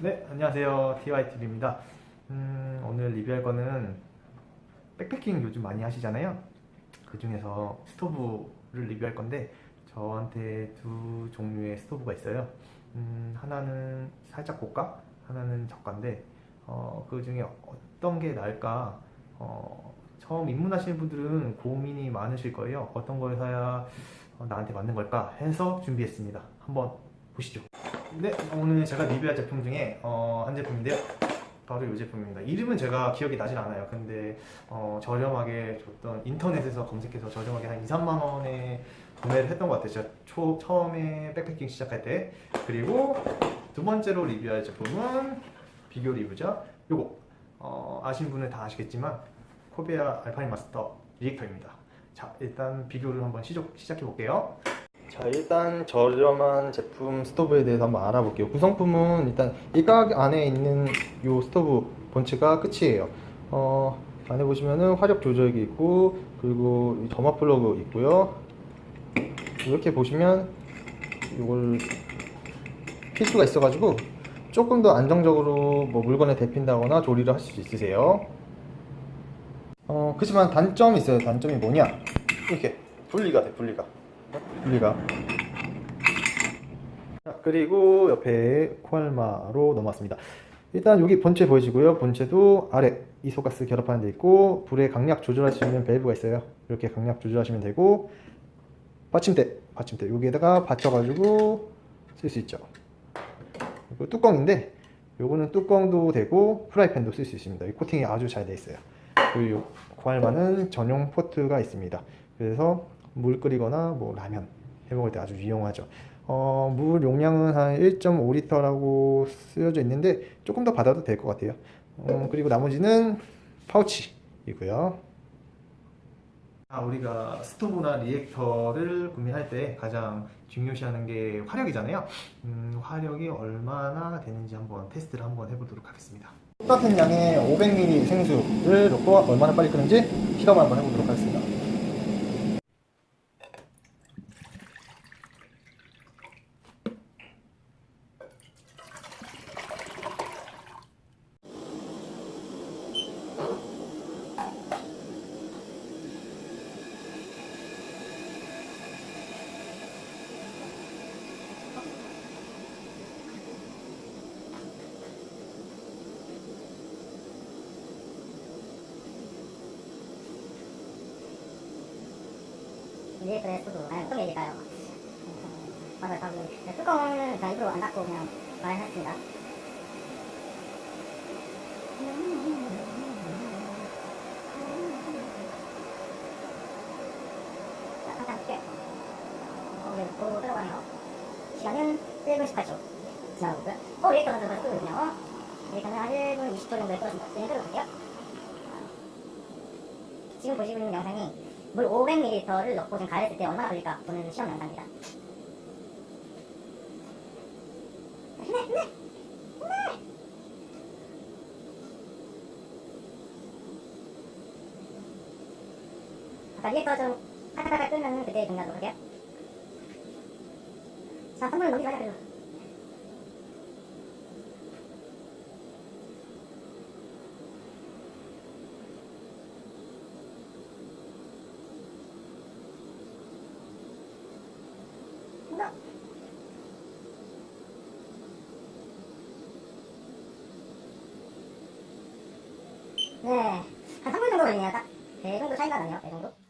네, 안녕하세요. TYTV입니다. 음, 오늘 리뷰할 거는 백패킹 요즘 많이 하시잖아요. 그 중에서 스토브를 리뷰할 건데 저한테 두 종류의 스토브가 있어요. 음, 하나는 살짝 고가, 하나는 저가인데 어, 그 중에 어떤 게 나을까? 어, 처음 입문하시는 분들은 고민이 많으실 거예요. 어떤 걸 사야 어, 나한테 맞는 걸까 해서 준비했습니다. 한번 보시죠. 네, 오늘 제가 리뷰할 제품 중에 어, 한 제품인데요. 바로 이 제품입니다. 이름은 제가 기억이 나진 않아요. 근데 어, 저렴하게 줬던 인터넷에서 검색해서 저렴하게 한 2, 3만 원에 구매를 했던 것 같아요. 제가 초, 처음에 백패킹 시작할 때. 그리고 두 번째로 리뷰할 제품은 비교 리뷰죠. 요거 어, 아시는 분은 다 아시겠지만 코베아 알파인 마스터 리액터입니다. 자, 일단 비교를 한번 시작, 시작해 볼게요. 자 일단 저렴한 제품 스토브에 대해서 한번 알아볼게요. 구성품은 일단 이 가격 안에 있는 요 스토브 본체가 끝이에요. 어, 안에 보시면은 화력 조절기 있고 그리고 이 점화 플러그 있고요. 이렇게 보시면 이걸 필수가 있어 가지고 조금 더 안정적으로 뭐 물건에 데핀다거나 조리를 하실 수 있으세요. 어, 그렇지만 단점이 있어요. 단점이 뭐냐? 이렇게 분리가 돼 분리가 분리가. 자, 그리고 옆에 코알마로 넘어왔습니다. 일단 여기 본체 보이시고요. 본체도 아래 이소가스 결합하는 데 있고 불의 강약 있는 밸브가 있어요. 이렇게 강약 조절하시면 되고 받침대 받침대. 여기에다가 받쳐가지고 쓸 수 있죠. 그리고 뚜껑인데 요거는 뚜껑도 되고 프라이팬도 쓸 수 있습니다. 이 코팅이 아주 잘돼 있어요. 그리고 요 코알마는 전용 포트가 있습니다. 그래서 물 끓이거나 뭐 라면 해 먹을 때 아주 유용하죠. 어, 물 용량은 한 1.5리터라고 쓰여져 있는데 조금 더 받아도 될 것 같아요. 어, 그리고 나머지는 파우치이고요. 아, 우리가 스토브나 리액터를 구매할 때 가장 중요시하는 게 화력이잖아요. 음, 화력이 얼마나 되는지 한번 테스트를 한번 해보도록 하겠습니다. 똑같은 양의 500ml 생수를 넣고 얼마나 빨리 끓는지 실험을 한번 해보도록 하겠습니다. 리액터의 수도 아니 어떤 게 일까요? 맞아요. 답이 네, 뚜껑은 그냥 입으로 안 닫고 그냥 말했습니다. 볼게 어, 네, 또 들어가네요. 시간은 1분 18초. 지나고 있고요? 어 들어가서 끄고 있네요. 리액터는 한 1분 20초 정도에 끓었습니다 지금 끓고 갈게요. 지금 보시고 있는 영상이 물 500ml를 넣고 지금 가열했을 때 얼마나 걸릴까 보는 시험 영상입니다. 힘내, 힘내, 힘내. 아까 리액터 좀 칼칼칼 끓면 그때 동작으로 할게요. 자, 3분을 넘기지 마자, 그래도. 나. 네, 한 3분 정도 걸리네요, 딱. 배 정도 차이가 나네요, 배 정도.